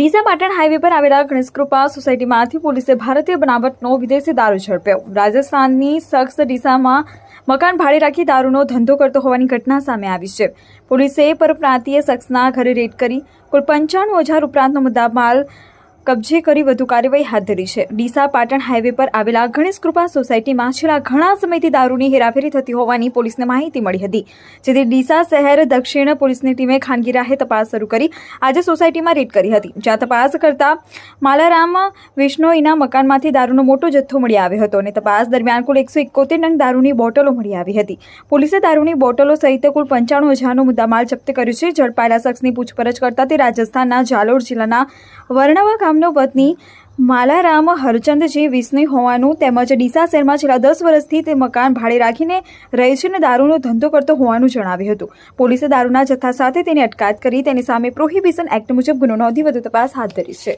Deesa Patan highway પર આવેલા ગણેશકૃપા સોસાયટીમાંથી પોલીસે ભારતીય બનાવટનો વિદેશી દારૂ ઝડપ્યો. રાજસ્થાનની શખ્સ ડીસામાં મકાન ભાડે રાખી દારૂનો ધંધો કરતો હોવાની ઘટના સામે આવી છે. પોલીસે પરપ્રાંતીય શખ્સના ઘરે રેડ કરી કુલ પંચાણું હજાર ઉપરાંતનો મુદ્દામાલ કબજે કરી વધુ કાર્યવાહી હાથ ધરી છે. ડીસા પાટણ હાઈવે પર આવેલા ગણેશકૃપા સોસાયટીમાં છેલ્લા ઘણા સમયથી દારૂની હેરાફેરી થતી હોવાની પોલીસને માહિતી મળી હતી. જેથી ડીસા શહેર, દક્ષિણ પોલીસની ટીમે ખાનગી રાહે તપાસ શરૂ કરી, આજે સોસાયટીમાં રેડ કરી હતી. જ્યાં તપાસ કરતા માલારામ, વિષ્ણોઈના મકાનમાંથી દારૂનો મોટો જથ્થો મળી આવ્યો હતો અને તપાસ દરમિયાન કુલ એકસો એકોતેર નંગ દારૂની બોટલો મળી આવી હતી. પોલીસે દારૂની બોટલો સહિત કુલ પંચાણું હજારનો મુદ્દામાલ જપ્ત કર્યો છે. ઝડપાયેલા શખ્સની પૂછપરછ કરતા તે રાજસ્થાનના જાલોર જિલ્લાના વર્ણવા ગામનો પત્ની માલારામ હરચંદજી વિષ્ણુ હોવાનું તેમજ ડીસા શહેરમાં છેલ્લા દસ વર્ષથી તે મકાન ભાડે રાખીને રહે છે અને દારૂનો ધંધો કરતો હોવાનું જણાવ્યું હતું. પોલીસે દારૂના જથ્થા સાથે તેની અટકાયત કરી તેની સામે પ્રોહિબિશન એક્ટ મુજબ ગુનો નોંધી વધુ તપાસ હાથ ધરી છે.